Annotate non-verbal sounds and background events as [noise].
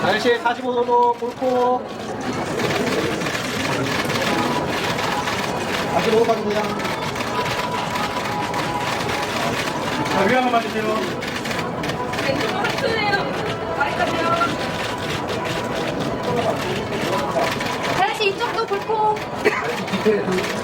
날씨 45도로 골고 45도 가지고요. 자, 위 한번. 마이크세요. 하연씨 이쪽도. 밑에 [laughs]